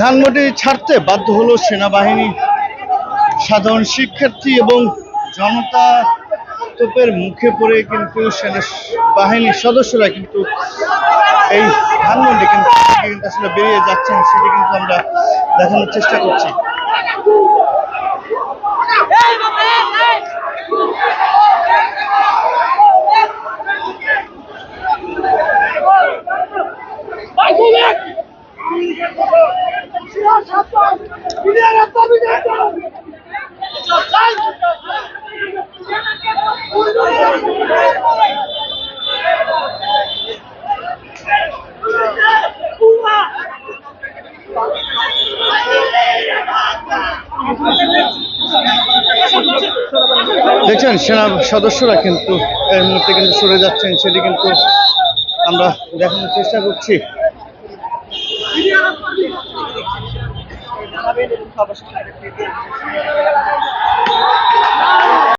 ধানমন্ডি ছাড়তে বাধ্য হলো সেনাবাহিনী। সাধারণ শিক্ষার্থী এবং জনতা তোপের মুখে পড়ে কিন্তু সেনা বাহিনীর সদস্যরা কিন্তু এই ধানমন্ডি কিন্তু আসলে বেরিয়ে যাচ্ছেন, সেটা কিন্তু আমরা দেখানোর চেষ্টা করছি। দেখছেন, সেনা সদস্যরা কিন্তু এর মুহূর্তে কিন্তু সরে যাচ্ছেন, সেটি কিন্তু আমরা দেখানোর চেষ্টা করছি। জানাবেন এবং সবার সাথে